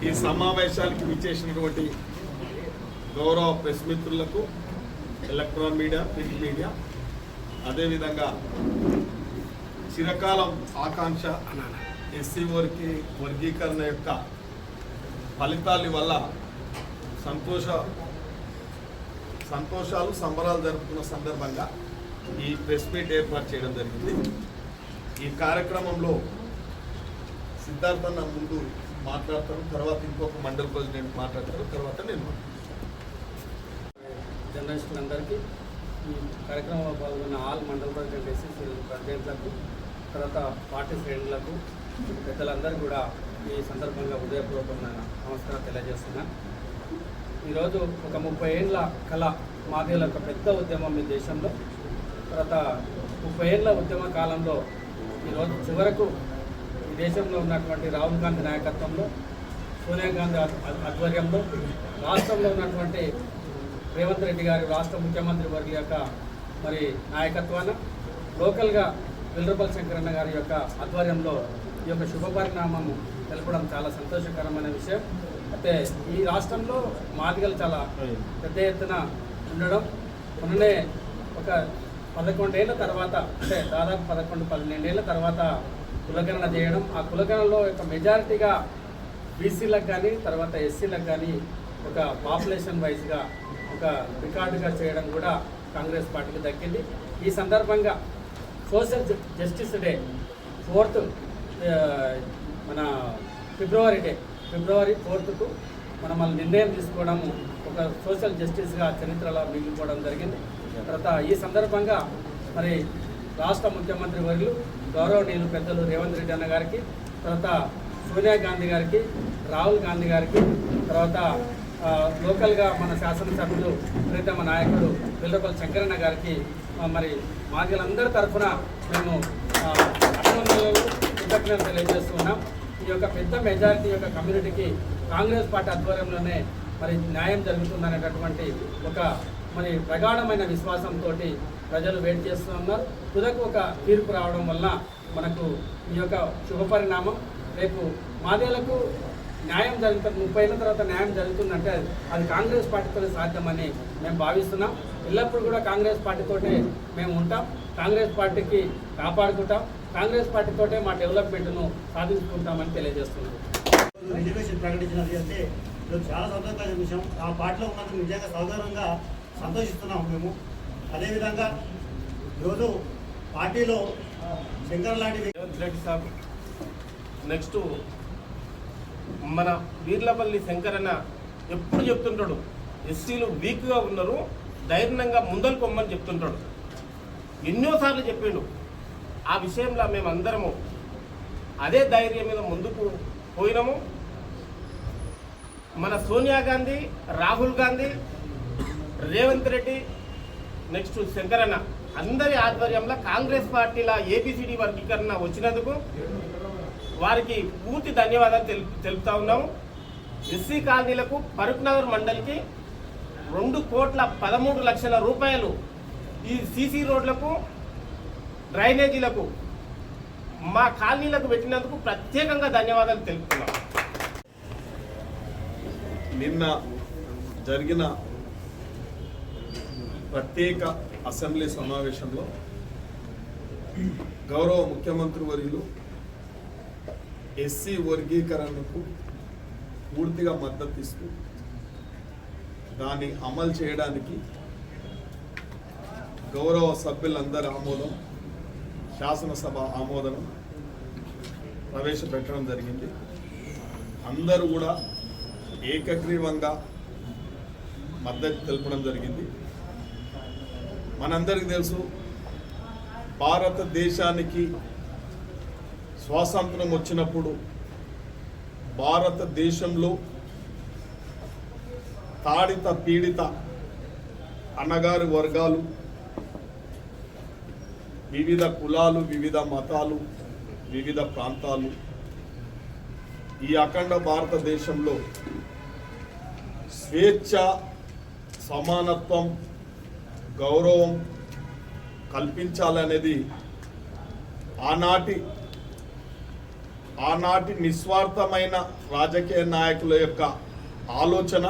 ఈ సమావేశానికి విచ్చేసినటువంటి గౌరవ ప్రెస్ మిత్రులకు ఎలక్ట్రాన్ మీడియా ప్రింట్ మీడియా అదేవిధంగా చిరకాలం ఆకాంక్ష ఎస్సీ వర్కి వర్గీకరణ యొక్క ఫలితాల వల్ల సంతోష సంతోషాలు సంబరాలు జరుపుకున్న సందర్భంగా ఈ ప్రెస్ మీట్ ఏర్పాటు చేయడం జరిగింది. ఈ కార్యక్రమంలో సిద్ధార్థ నా ముందు మాట్లాడతారు తర్వాత ఇంకొక మండల ప్రెసిడెంట్ మాట్లాడతారు తర్వాత నేను జర్నలిస్టులు అందరికీ ఈ కార్యక్రమంలో పాల్గొన్న ఆల్ మండల ప్రెసిడెంట్ ఎస్ఎస్సీ ప్రెసిడెంట్లకు తర్వాత పార్టీ శ్రేణులకు పెద్దలందరూ కూడా ఈ సందర్భంగా ఉదయపూర్వకమైన నమస్కారం తెలియజేస్తున్నాను. ఈరోజు ఒక ముప్పై ఏళ్ళ కళ మాదేల ఒక పెద్ద ఉద్యమం ఈ దేశంలో. తర్వాత ముప్పై ఏళ్ళ ఉద్యమ కాలంలో ఈరోజు చివరకు ఈ దేశంలో ఉన్నటువంటి రాహుల్ గాంధీ నాయకత్వంలో సోనియా గాంధీ ఆధ్వర్యంలో రాష్ట్రంలో ఉన్నటువంటి రేవంత్ రెడ్డి గారి రాష్ట్ర ముఖ్యమంత్రి వర్గ యొక్క మరి నాయకత్వాన లోకల్గా వెల్లుపల్లి శంకరన్న గారి యొక్క ఆధ్వర్యంలో ఈ యొక్క శుభపరిణామము తెలపడం చాలా సంతోషకరమైన విషయం. అయితే ఈ రాష్ట్రంలో మాదిగలు చాలా పెద్ద ఎత్తున ఉండడం. మొన్ననే ఒక పదకొండేళ్ళ తర్వాత అంటే దాదాపు పదకొండు పన్నెండేళ్ళ తర్వాత కులగణన చేయడం. ఆ కులగణనలో యొక్క మెజారిటీగా బీసీలకు కానీ తర్వాత ఎస్సీలకు కానీ ఒక పాపులేషన్ వైజ్గా ఒక రికార్డుగా చేయడం కూడా కాంగ్రెస్ పార్టీకి దక్కింది. ఈ సందర్భంగా సోషల్ జస్టిస్ డే ఫోర్త్ మన ఫిబ్రవరి డే ఫిబ్రవరి ఫోర్త్కు మనం మన నిర్ణయం తీసుకోవడం ఒక సోషల్ జస్టిస్గా చరిత్రలో మిగిలిపోవడం జరిగింది. తర్వాత ఈ సందర్భంగా మరి రాష్ట్ర ముఖ్యమంత్రి వర్యులు గౌరవనీయులు పెద్దలు రేవంత్ రెడ్డి అన్న గారికి తర్వాత సోనియా గాంధీ గారికి రాహుల్ గాంధీ గారికి తర్వాత లోకల్గా మన శాసనసభ్యులు ప్రీతమ నాయకుడు పిల్లపల్లి శంకరన్న గారికి మరి మాదిలందరి తరఫున మేము అభినందనలు కృతజ్ఞతలు తెలియజేస్తున్నాం ఈ యొక్క పెద్ద మెజారిటీ యొక్క కమ్యూనిటీకి కాంగ్రెస్ పార్టీ ఆధ్వర్యంలోనే మరి న్యాయం జరుగుతుందనేటటువంటి ఒక మరి ప్రగాఢమైన విశ్వాసంతో ప్రజలు వెయిట్ చేస్తున్నారు తుదకు ఒక తీర్పు రావడం వల్ల మనకు ఈ యొక్క శుభ పరిణామం. రేపు మాదేలకు న్యాయం జరుగుతుంది ముప్పై ఏళ్ళ తర్వాత న్యాయం జరుగుతుందంటే అది కాంగ్రెస్ పార్టీతో సాధ్యమని మేము భావిస్తున్నాం. ఎల్లప్పుడూ కూడా కాంగ్రెస్ పార్టీతోటే మేము ఉంటాం. కాంగ్రెస్ పార్టీకి కాపాడుకుంటాం. కాంగ్రెస్ పార్టీతోటే మా డెవలప్మెంట్ను సాధించుకుంటామని తెలియజేస్తున్నాం. రిజర్వేషన్ ప్రకటించినది అంటే ఇది చాలా సంతోషకరమైన విషయం ఆ పార్టీలో ఉన్నందుకు నిజంగా సౌకర్యంగా సంతోషిస్తున్నాం మేము. అదేవిధంగా ఈరోజు పార్టీలో శంకర్ లాంటి రెడ్డి సాబ్ నెక్స్ట్ మన వీర్లపల్లి శంకరన్న ఎప్పుడు చెప్తుంటాడు ఎస్సీలు వీక్గా ఉన్నారు ధైర్యంగా ముందలు పొమ్మని చెప్తుంటాడు. ఎన్నోసార్లు చెప్పిండు. ఆ విషయంలో మేమందరము అదే ధైర్యం మీద ముందుకు పోయినాము. మన సోనియా గాంధీ రాహుల్ గాంధీ రేవంత్ రెడ్డి నెక్స్ట్ శంకరన్న అందరి ఆధ్వర్యంలో కాంగ్రెస్ పార్టీల ఏబిసిడి వర్గీకరణ వచ్చినందుకు వారికి పూర్తి ధన్యవాదాలు తెలుపుతా ఉన్నాము. ఎస్సీ కాలనీలకు ఫరూక్ నగర్ మండలికి రెండు కోట్ల పదమూడు లక్షల రూపాయలు ఈ సీసీ రోడ్లకు డ్రైనేజీలకు మా కాలనీలకు పెట్టినందుకు ప్రత్యేకంగా ధన్యవాదాలు తెలుపుతున్నాం. నిన్న జరిగిన ప్రత్యేక అసెంబ్లీ సమావేశంలో గౌరవ ముఖ్యమంత్రి వర్యులు ఎస్సీ వర్గీకరణకు పూర్తిగా మద్దతు ఇస్తూ దాన్ని అమలు చేయడానికి గౌరవ సభ్యులందరి ఆమోదం శాసనసభ ఆమోదం ప్రవేశపెట్టడం జరిగింది. అందరూ కూడా ఏకగ్రీవంగా మద్దతు తెలపడం జరిగింది. మనందరికీ తెలుసు భారతదేశానికి స్వాతంత్రం వచ్చినప్పుడు భారతదేశంలో తాడిత పీడిత అన్నగారి వర్గాలు వివిధ కులాలు వివిధ మతాలు వివిధ ప్రాంతాలు. ఈ అఖండ భారతదేశంలో స్వేచ్ఛ సమానత్వం గౌరవం కల్పించాలనేది ఆనాటి ఆనాటి నిస్వార్థమైన రాజకీయ నాయకుల యొక్క ఆలోచన.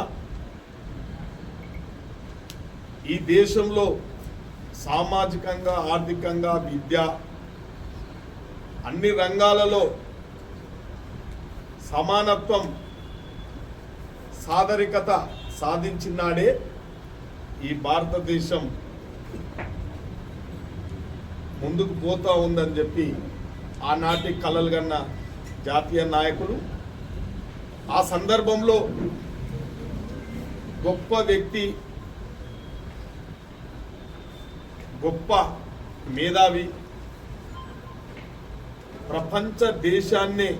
ఈ దేశంలో సామాజికంగా ఆర్థికంగా విద్య అన్ని రంగాలలో సమానత్వం సాదరికత సాధించినాడే ఈ భారతదేశం. ముందుకు పోతూ ఉందని చెప్పి ఆనాటి కలలు కన్న జాతీయ నాయకులు ఆ సందర్భంలో గొప్ప వ్యక్తి గొప్ప మేధావి. ప్రపంచ దేశాన్ని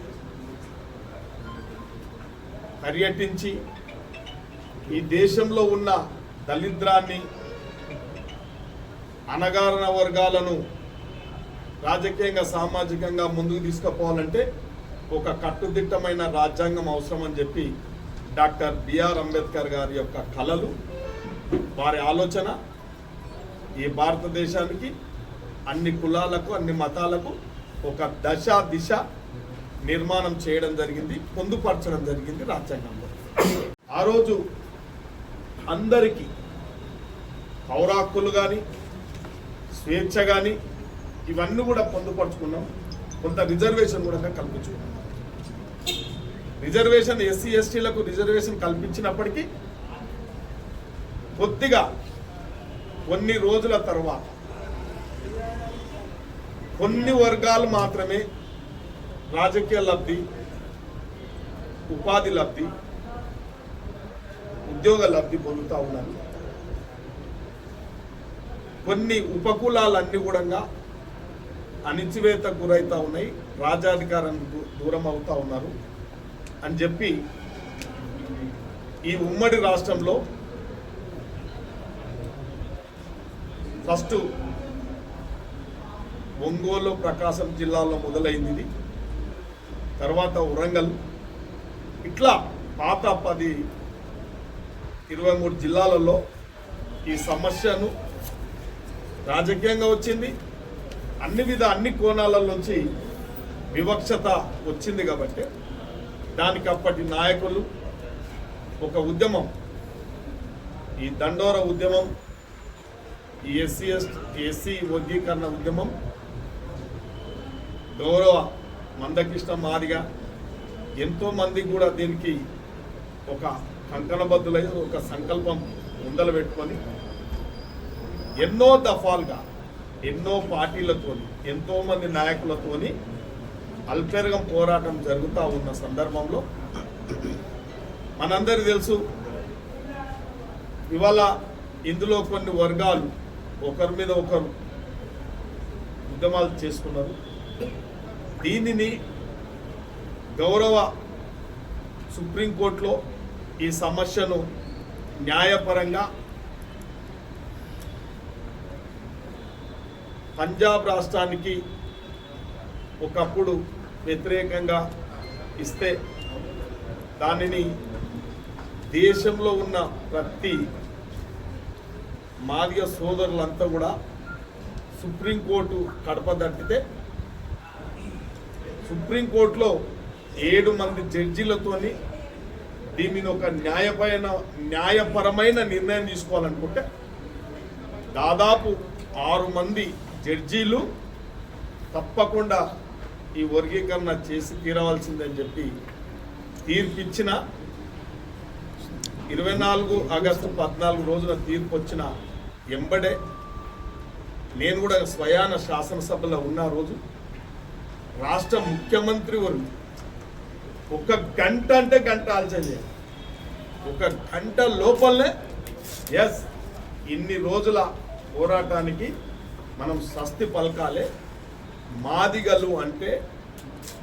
పర్యటించి ఈ దేశంలో ఉన్న దళిద్రాన్ని అనగారణ వర్గాలను రాజకీయంగా సామాజికంగా ముందుకు తీసుకుపోవాలంటే ఒక కట్టుదిట్టమైన రాజ్యాంగం అవసరం అని చెప్పి డాక్టర్ బిఆర్ అంబేద్కర్ గారి యొక్క కళలు వారి ఆలోచన ఈ భారతదేశానికి అన్ని కులాలకు అన్ని మతాలకు ఒక దశ దిశ నిర్మాణం చేయడం జరిగింది పొందుపరచడం జరిగింది రాజ్యాంగంలో. ఆ రోజు అందరికీ పౌరాక్కులు కానీ స్వేచ్ఛ కానీ ఇవన్నీ కూడా పొందుపరుచుకున్నాం. కొంత రిజర్వేషన్ కూడా కల్పించుకున్నాం. రిజర్వేషన్ ఎస్సీ ఎస్టీలకు రిజర్వేషన్ కల్పించినప్పటికీ కొద్దిగా కొన్ని రోజుల తర్వాత కొన్ని వర్గాలు మాత్రమే రాజకీయ లబ్ధి ఉపాధి లబ్ధి ఉద్యోగ లబ్ధి పొందుతూ ఉన్నారు. కొన్ని ఉపకులాలన్నీ కూడా అణిచివేతకు గురవుతూ ఉన్నాయి రాజాధికారానికి దూ- దూరం అవుతూ ఉన్నారు. అని చెప్పి ఈ ఉమ్మడి రాష్ట్రంలో ఫస్ట్ ఒంగోలు ప్రకాశం జిల్లాలో మొదలైంది ఇది. తర్వాత వరంగల్. ఇట్లా పాత పది ఇరవై మూడు జిల్లాలలో ఈ సమస్యను రాజకీయంగా వచ్చింది. అన్ని విధ అన్ని కోణాల నుంచి వివక్షత వచ్చింది కాబట్టి దానికి అప్పటి నాయకులు ఒక ఉద్యమం. ఈ దండోర ఉద్యమం ఈ ఎస్సీ ఎస్ ఎస్సీ వర్గీకరణ ఉద్యమం. గౌరవ మందకృష్ణ మాదిగా ఎంతో మంది కూడా దీనికి ఒక కంకణబద్ధులై ఒక సంకల్పం ముందలు పెట్టుకొని ఎన్నో దఫాలుగా ఎన్నో పార్టీలతోని ఎంతో మంది నాయకులతోని అల్పెరగం పోరాటం జరుగుతూ ఉన్న సందర్భంలో మనందరికీ తెలుసు ఇవాళ ఇందులో కొన్ని వర్గాలు ఒకరి మీద ఒకరు ఉద్యమాలు చేసుకున్నారు. దీనిని గౌరవ సుప్రీంకోర్టులో ఈ సమస్యను న్యాయపరంగా పంజాబ్ రాష్ట్రానికి ఒకప్పుడు వ్యతిరేకంగా ఇస్తే దానిని దేశంలో ఉన్న ప్రతి మాదిగ సోదరులంతా కూడా సుప్రీంకోర్టు కడప దట్టితే సుప్రీంకోర్టులో ఏడు మంది జడ్జీలతోని దీనిని ఒక న్యాయపైన న్యాయపరమైన నిర్ణయం తీసుకోవాలనుకుంటే దాదాపు ఆరు మంది జడ్జీలు తప్పకుండా ఈ వర్గీకరణ చేసి తీరవలసిందని చెప్పి తీర్పిచ్చిన ఇరవై నాలుగు ఆగస్టు పద్నాలుగు రోజున తీర్పు వచ్చిన ఎంబడే నేను కూడా స్వయాన శాసనసభలో ఉన్న రోజు రాష్ట్ర ముఖ్యమంత్రి వారు ఒక గంట అంటే గంట ఆలోచన చేయాలి. ఒక గంట లోపలనే ఎస్ ఇన్ని రోజుల పోరాటానికి మనం స్వస్తి పలకాలే. మాదిగలు అంటే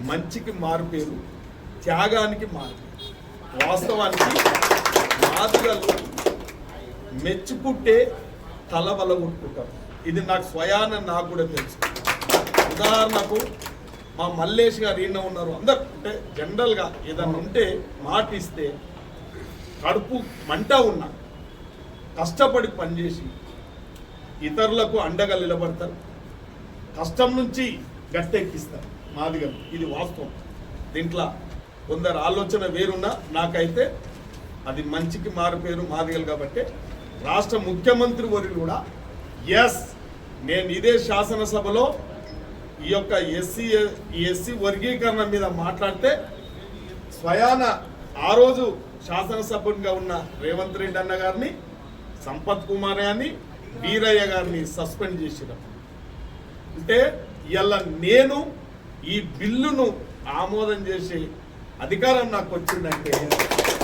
మంచికి మారుపేరు త్యాగానికి మారుపేరు. వాస్తవానికి మాదిగలు మెచ్చుకుంటే తల కొట్టుకుంటాం. ఇది నాకు స్వయాన నాకు కూడా తెలుసు. ఉదాహరణకు మా మల్లేష్ గారు ఈయన ఉన్నారు. అందరు అంటే జనరల్గా ఏదన్నా ఉంటే మాట ఇస్తే కడుపు మంట ఉన్నా కష్టపడి పనిచేసి ఇతరులకు అండగా నిలబడతారు. కష్టం నుంచి గట్టెక్కిస్తారు మాదిగలు. ఇది వాస్తవం. దీంట్లో కొందరు ఆలోచన వేరున్నా నాకైతే అది మంచికి మారిపోయారు మాదిగలు కాబట్టి రాష్ట్ర ముఖ్యమంత్రి వర్యులు కూడా ఎస్ నేను ఇదే శాసనసభలో ఈ యొక్క ఎస్సీ ఎస్సీ వర్గీకరణ మీద మాట్లాడితే స్వయాన ఆ రోజు శాసనసభ్యునిగా ఉన్న రేవంత్ రెడ్డి అన్న గారిని సంపత్ కుమార్ గారిని వీరయ్య గారిని సస్పెండ్ చేసినాం అంటే ఇలా నేను ఈ బిల్లును ఆమోదం చేసే అధికారం నాకు వచ్చిందంటే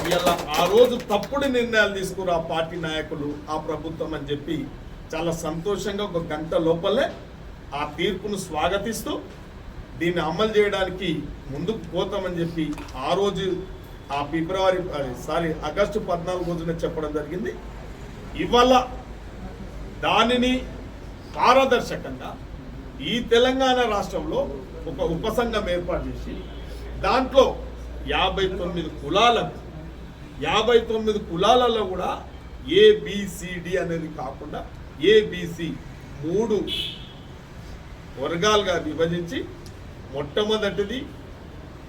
ఇలా ఆ రోజు తప్పుడు నిర్ణయాలు తీసుకురు ఆ పార్టీ నాయకులు ఆ ప్రభుత్వం అని చెప్పి చాలా సంతోషంగా ఒక గంట లోపలే ఆ తీర్పును స్వాగతిస్తూ దీన్ని అమలు చేయడానికి ముందుకు పోతామని చెప్పి ఆ రోజు ఆ ఫిబ్రవరి సారీ ఆగస్టు పద్నాలుగు రోజున చెప్పడం జరిగింది. ఇవాళ దానిని పారదర్శకంగా ఈ తెలంగాణ రాష్ట్రంలో ఒక ఉపసంఘం ఏర్పాటు చేసి దాంట్లో యాభై తొమ్మిది కులాలకు యాభై తొమ్మిది కులాలలో కూడా ఏబిసిడి అనేది కాకుండా ఏబిసి మూడు వర్గాలుగా విభజించి మొట్టమొదటిది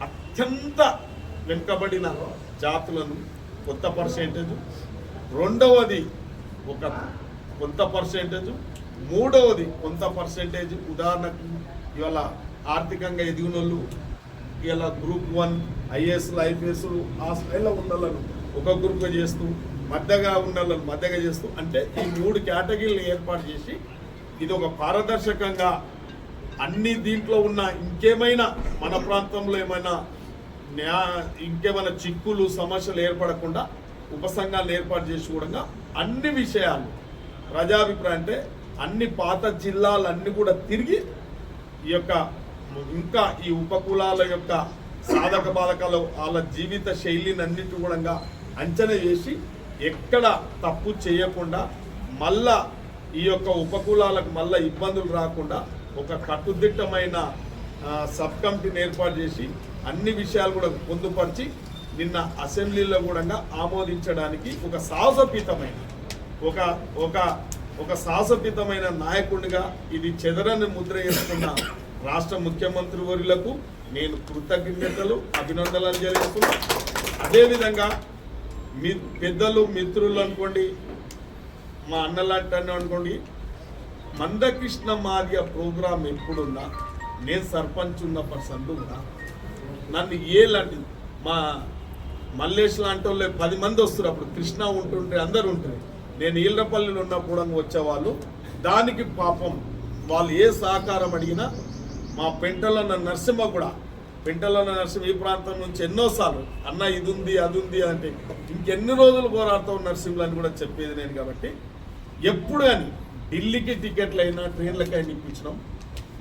అత్యంత వెనుకబడిన జాతులను కొత్త పర్సెంటేజ్. రెండవది ఒక కొంత పర్సెంటేజ్. మూడవది కొంత పర్సెంటేజ్. ఉదాహరణకు ఇవాళ ఆర్థికంగా ఎదిగిన వాళ్ళు ఇలా గ్రూప్ వన్ ఐఏఎస్లు ఐపీఎస్లు ఆ స్థాయిలో ఉన్న ఒక గ్రూప్గా చేస్తూ మద్దగా ఉన్న వాళ్ళని మద్దగా చేస్తూ అంటే ఈ మూడు కేటగిరీలు ఏర్పాటు చేసి ఇది ఒక పారదర్శకంగా అన్ని దీంట్లో ఉన్న ఇంకేమైనా మన ప్రాంతంలో ఏమైనా న్యా ఇంకేమైనా చిక్కులు సమస్యలు ఏర్పడకుండా ఉపసంఘాలను ఏర్పాటు చేసి కూడా అన్ని విషయాలు ప్రజాభిప్రాయం అంటే అన్ని పాత జిల్లాలన్నీ కూడా తిరిగి ఈ యొక్క ఇంకా ఈ ఉపకులాల యొక్క సాధక బాధకాల వాళ్ళ జీవిత శైలిని అన్నిటి కూడా అంచనా చేసి ఎక్కడ తప్పు చేయకుండా మళ్ళా ఈ యొక్క ఉపకులాలకు మళ్ళా ఇబ్బందులు రాకుండా ఒక కట్టుదిట్టమైన సబ్ కమిటీని ఏర్పాటు చేసి అన్ని విషయాలు కూడా పొందుపరిచి నిన్న అసెంబ్లీలో కూడా ఆమోదించడానికి ఒక సాహసపీతమైన ఒక ఒక ఒక సాహసపీతమైన నాయకుడిగా ఇది చెదరని ముద్ర వేసుకున్న రాష్ట్ర ముఖ్యమంత్రి వర్యులకు నేను కృతజ్ఞతలు అభినందనలు చేస్తున్నా అదేవిధంగా మీ పెద్దలు మిత్రులు అనుకోండి మా అన్నలాంటి అన్న అనుకోండి మందకృష్ణ మార్య ప్రోగ్రాం ఎప్పుడున్నా నేను సర్పంచ్ ఉన్న పర్సన్ కూడా నన్ను ఏ లాంటి మా మల్లేష్ లాంటి వాళ్ళు పది మంది వస్తారు అప్పుడు కృష్ణ ఉంటుంటే అందరు ఉంటారు నేను ఈళ్ళపల్లిలో ఉన్నప్పుడు వచ్చేవాళ్ళు దానికి పాపం వాళ్ళు ఏ సహకారం అడిగినా మా పెంటలన్న నరసింహ కూడా పెంటలన్న నర్సింహ ఈ ప్రాంతం నుంచి ఎన్నోసార్లు అన్న ఇది ఉంది అది ఉంది అంటే ఇంకెన్ని రోజులు పోరాడుతాం నర్సింహులు అని కూడా చెప్పేది నేను కాబట్టి ఎప్పుడు కానీ ఢిల్లీకి టికెట్లు అయినా ట్రైన్లకైనా ఇప్పించినాం.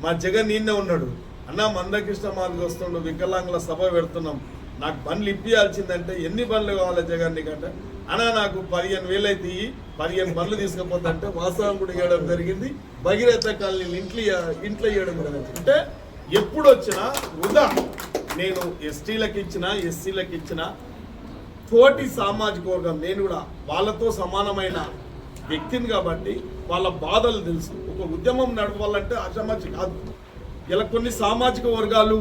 మా జగన్ నిన్నే ఉన్నాడు. అన్న మందకృష్ణ మాదిరి వస్తుండు వికలాంగుల సభ పెడుతున్నాం. నాకు బండ్లు ఇప్పియాల్సిందంటే ఎన్ని బండ్లు కావాలి జగన్ నీకంటే? అన్న నాకు పదిహేను వేలు అయితే పదిహేను బండ్లు తీసుకుపోతుంటే వాస్తవం కూడా ఇవ్వడం జరిగింది. భగీరథ కాలనీ ఇంట్లో ఇంట్లో ఇవ్వడం జరిగింది. అంటే ఎప్పుడు వచ్చినా వృధా. నేను ఎస్టీలకు ఇచ్చిన ఎస్సీలకు ఇచ్చిన తోటి సామాజిక వర్గం. నేను కూడా వాళ్ళతో సమానమైన వ్యక్తిని కాబట్టి వాళ్ళ బాధలు తెలుసు. ఒక ఉద్యమం నడపాలంటే అసమాజి కాదు. ఇలా కొన్ని సామాజిక వర్గాలు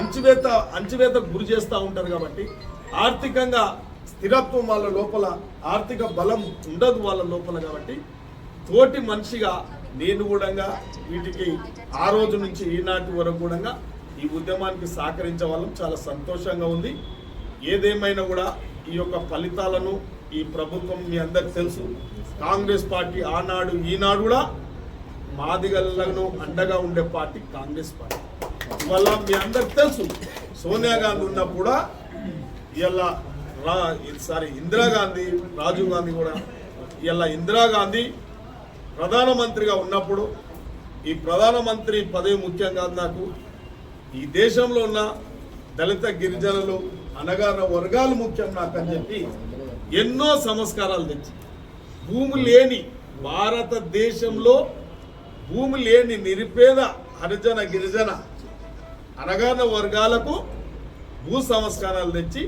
అంచువేత అంచువేతకు గురి చేస్తూ ఉంటారు కాబట్టి ఆర్థికంగా స్థిరత్వం వాళ్ళ లోపల ఆర్థిక బలం ఉండదు వాళ్ళ లోపల కాబట్టి తోటి మనిషిగా నేను కూడా వీటికి ఆ రోజు నుంచి ఈనాటి వరకు కూడా ఈ ఉద్యమానికి సహకరించే వాళ్ళం చాలా సంతోషంగా ఉంది. ఏదేమైనా కూడా ఈ యొక్క ఫలితాలను ఈ ప్రభుత్వం మీ అందరికి తెలుసు. కాంగ్రెస్ పార్టీ ఆనాడు ఈనాడు కూడా మాదిగలను అండగా ఉండే పార్టీ కాంగ్రెస్ పార్టీ. ఇవాళ మీ అందరికి తెలుసు సోనియా గాంధీ ఉన్నప్పుడు ఇలా రా సారీ ఇందిరాగాంధీ రాజీవ్ గాంధీ కూడా ఇలా ఇందిరాగాంధీ ప్రధానమంత్రిగా ఉన్నప్పుడు ఈ ప్రధానమంత్రి పదవి ముఖ్యం కాదు నాకు ఈ దేశంలో ఉన్న దళిత గిరిజనులు అనగాన వర్గాలు ముఖ్యం నాకు అని చెప్పి ఎన్నో సంస్కారాలు తెచ్చి భూమి లేని భారతదేశంలో భూమి లేని నిరుపేద హరిజన గిరిజన అనగాన వర్గాలకు భూ సంస్కారాలు తెచ్చి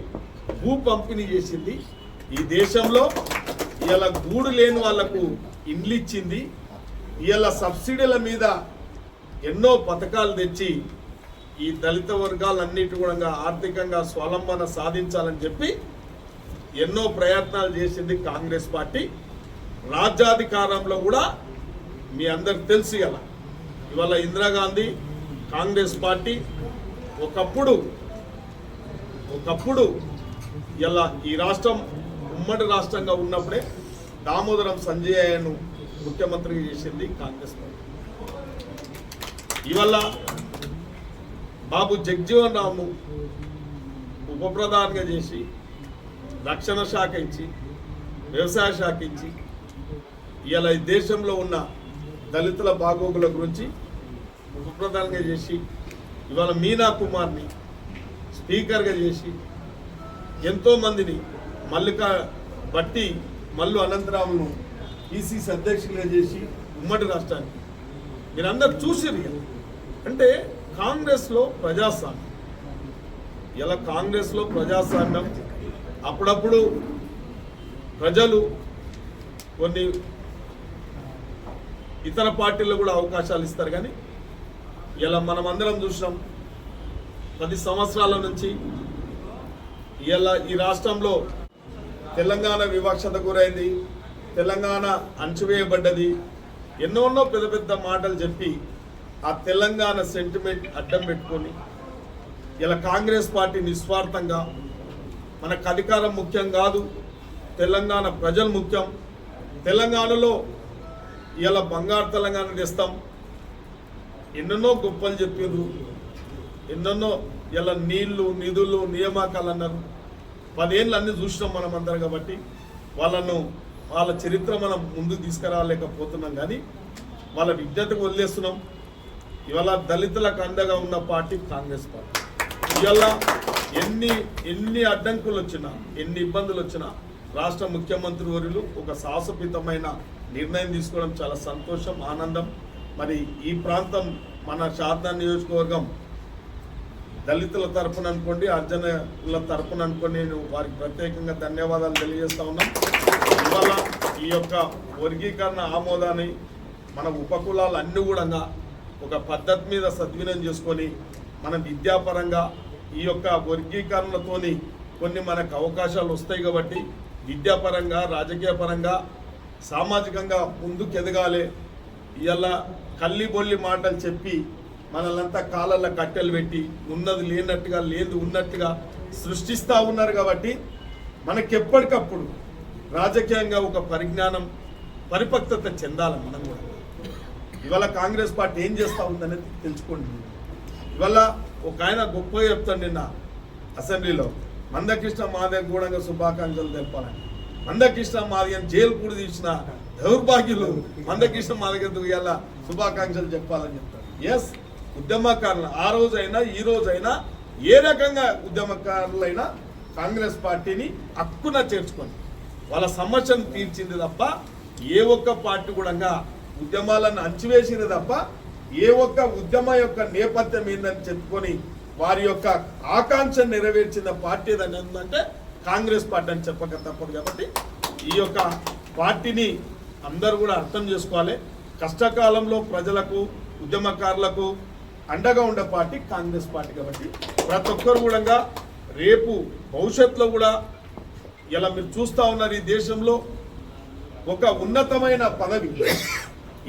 భూ పంపిణీ చేసింది ఈ దేశంలో. ఇలా గూడు లేని వాళ్ళకు ఇండ్లు ఇచ్చింది. ఇలా సబ్సిడీల మీద ఎన్నో పథకాలు తెచ్చి ఈ దళిత వర్గాలన్నిటి కూడా ఆర్థికంగా స్వలంబన సాధించాలని చెప్పి ఎన్నో ప్రయత్నాలు చేసింది కాంగ్రెస్ పార్టీ. రాజ్యాధికారంలో కూడా మీ అందరికి తెలుసు కదా ఇవాళ ఇందిరాగాంధీ కాంగ్రెస్ పార్టీ ఒకప్పుడు ఒకప్పుడు ఇలా ఈ రాష్ట్రం ఉమ్మడి రాష్ట్రంగా ఉన్నప్పుడే దామోదరం సంజయను ముఖ్యమంత్రి చేసింది కాంగ్రెస్ పార్టీ. ఇవాళ బాబు జగ్జీవన్ రాము ఉప ప్రధానిగా చేసి రక్షణ శాఖ ఇచ్చి వ్యవసాయ శాఖ ఇచ్చి ఇవాళ ఈ దేశంలో ఉన్న దళితుల బాగోగుల గురించి ఉప ప్రధానిగా చేసి ఇవాళ మీనా కుమార్ని స్పీకర్గా చేసి ఎంతోమందిని మల్లిక బట్టి మల్లు అనంతరామును ఈసీసీ అధ్యక్షులుగా చేసి ఉమ్మడి రాష్ట్రానికి. మీరందరూ చూసిరు అంటే కాంగ్రెస్లో ప్రజాస్వామ్యం. ఇలా కాంగ్రెస్లో ప్రజాస్వామ్యం? అప్పుడప్పుడు ప్రజలు కొన్ని ఇతర పార్టీల్లో కూడా అవకాశాలు ఇస్తారు కానీ ఇలా మనం అందరం చూసినాం. పది సంవత్సరాల నుంచి ఇలా ఈ రాష్ట్రంలో తెలంగాణ వివక్షత గురైంది తెలంగాణ అణచివేయబడ్డది ఎన్నోన్నో పెద్ద పెద్ద మాటలు చెప్పి ఆ తెలంగాణ సెంటిమెంట్ అడ్డం పెట్టుకొని ఇలా కాంగ్రెస్ పార్టీ నిస్వార్థంగా మనకు అధికారం ముఖ్యం కాదు తెలంగాణ ప్రజలు ముఖ్యం. తెలంగాణలో ఇలా బంగారు తెలంగాణ తెస్తాం. ఎన్నెన్నో గొప్పలు చెప్పిండ్రు. ఎన్నెన్నో ఇలా నీళ్ళు నిధులు నియామకాలు అన్నారు. పదేళ్ళు అన్నీ చూసినాం మనం అందరం కాబట్టి వాళ్ళను వాళ్ళ చరిత్ర మనం ముందుకు తీసుకురాలేకపోతున్నాం కానీ వాళ్ళ విజ్ఞతకు వదిలేస్తున్నాం. ఇవాళ దళితులకు అండగా ఉన్న పార్టీ కాంగ్రెస్ పార్టీ. ఇవాళ ఎన్ని ఎన్ని అడ్డంకులు వచ్చినా ఎన్ని ఇబ్బందులు వచ్చినా రాష్ట్ర ముఖ్యమంత్రి వర్యులు ఒక సాహసపితమైన నిర్ణయం తీసుకోవడం చాలా సంతోషం ఆనందం. మరి ఈ ప్రాంతం మన శారదా నియోజకవర్గం దళితుల తరపున అనుకోండి అర్జునుల తరపున అనుకోండి నేను వారికి ప్రత్యేకంగా ధన్యవాదాలు తెలియజేస్తా ఉన్నాం. ఇవాళ ఈ యొక్క వర్గీకరణ ఆమోదాన్ని మన ఉపకులాలు అన్ని కూడా ఒక పద్ధతి మీద సద్వినియోగం చేసుకొని మనం విద్యాపరంగా ఈ యొక్క వర్గీకరణతోని కొన్ని మనకు అవకాశాలు వస్తాయి కాబట్టి విద్యాపరంగా రాజకీయ పరంగా సామాజికంగా ముందుకు ఎదగాలి ఇలా కల్లి బొల్లి మాటలు చెప్పి మనల్నంతా కాళ్ళల్లో కట్టెలు పెట్టి ఉన్నది లేనట్టుగా లేదు ఉన్నట్టుగా సృష్టిస్తూ ఉన్నారు కాబట్టి మనకి ఎప్పటికప్పుడు రాజకీయంగా ఒక పరిజ్ఞానం పరిపక్వత చెందాలి మనం కూడా. ఇవాళ కాంగ్రెస్ పార్టీ ఏం చేస్తూ ఉందనేది తెలుసుకోండి. ఇవాళ ఒక ఆయన గొప్పగా చెప్తాడు నిన్న అసెంబ్లీలో మందకృష్ణ మాదేవ్ కూడా శుభాకాంక్షలు తెలపాలని. మందకృష్ణ మాదిగని జైలు కూడా తీసిన దౌర్భాగ్యులు మందకృష్ణ మాదిగ ఇవాళ శుభాకాంక్షలు చెప్పాలని చెప్తారు ఎస్ ఉద్యమకారులు ఆ రోజైనా ఈ రోజైనా ఏ రకంగా ఉద్యమకారులైనా కాంగ్రెస్ పార్టీని హక్కున చేర్చుకొని వాళ్ళ సమస్యను తీర్చింది తప్ప ఏ ఒక్క పార్టీ కూడా ఉద్యమాలను అంచివేసింది తప్ప ఏ ఒక్క ఉద్యమ యొక్క నేపథ్యం ఏందని చెప్పుకొని వారి యొక్క ఆకాంక్ష నెరవేర్చిన పార్టీ ఏంటంటే కాంగ్రెస్ పార్టీ అని చెప్పక తప్పదు కాబట్టి ఈ యొక్క పార్టీని అందరూ కూడా అర్థం చేసుకోవాలి. కష్టకాలంలో ప్రజలకు ఉద్యమకారులకు అండగా ఉండే పార్టీ కాంగ్రెస్ పార్టీ కాబట్టి ప్రతి ఒక్కరు కూడా రేపు భవిష్యత్తులో కూడా ఇలా మీరు చూస్తూ ఉన్నారు ఈ దేశంలో ఒక ఉన్నతమైన పదవి.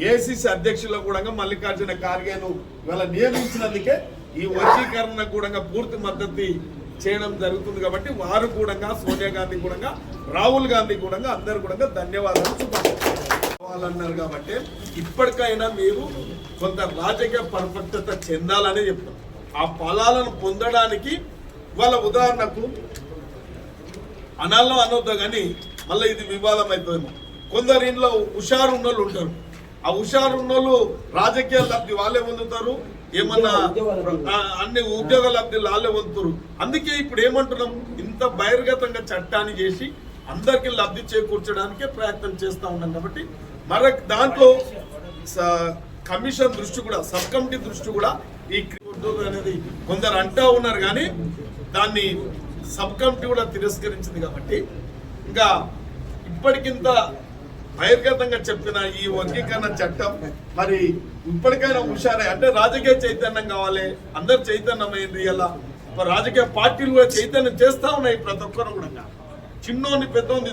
ఏసీసీ అధ్యక్షులు కూడా మల్లికార్జున ఖార్గేను ఇవాళ నియమించినందుకే ఈ వర్గీకరణ కూడా పూర్తి మద్దతు చేయడం జరుగుతుంది కాబట్టి వారు కూడా సోనియా గాంధీ కూడా రాహుల్ గాంధీ కూడా అందరు కూడా ధన్యవాదాలు చూపాలన్నారు కాబట్టి ఇప్పటికైనా మీరు కొంత రాజకీయ పరిపక్వత చెందాలని చెప్తారు ఆ ఫలాలను పొందడానికి వాళ్ళ ఉదాహరణకు అనాల్లో అనొద్దు కానీ మళ్ళీ ఇది వివాదం అవుతుందేమో కొందరు ఇంట్లో హుషారు ఉన్నోళ్ళు ఉంటారు. ఆ హుషారు ఉన్నోళ్ళు రాజకీయ లబ్ధి వాళ్ళే పొందుతారు. ఏమన్నా అన్ని ఉద్యోగ లబ్ధి వాళ్ళే పొందుతారు. అందుకే ఇప్పుడు ఏమంటున్నాం? ఇంత బహిర్గతంగా చట్టాన్ని చేసి అందరికీ లబ్ధి చేకూర్చడానికే ప్రయత్నం చేస్తా ఉన్నాం కాబట్టి మరొక దాంట్లో కమిషన్ దృష్టి కూడా సబ్ కమిటీ దృష్టి కూడా ఈ ఉద్యోగం అనేది కొందరు అంటా ఉన్నారు కానీ దాన్ని సబ్ కమిటీ కూడా తిరస్కరించింది కాబట్టి ఇంకా ఇప్పటికింత బహిర్గతంగా చెప్పిన ఈ వర్గీకరణ చట్టం మరి ఇప్పటికైనా హుషారే. అంటే రాజకీయ చైతన్యం కావాలి అందరు చైతన్యమైంది ఇలా? మరి రాజకీయ పార్టీలు కూడా చైతన్యం చేస్తా ఉన్నాయి ప్రతి ఒక్కరు కూడా. చిన్నోని పెద్దోని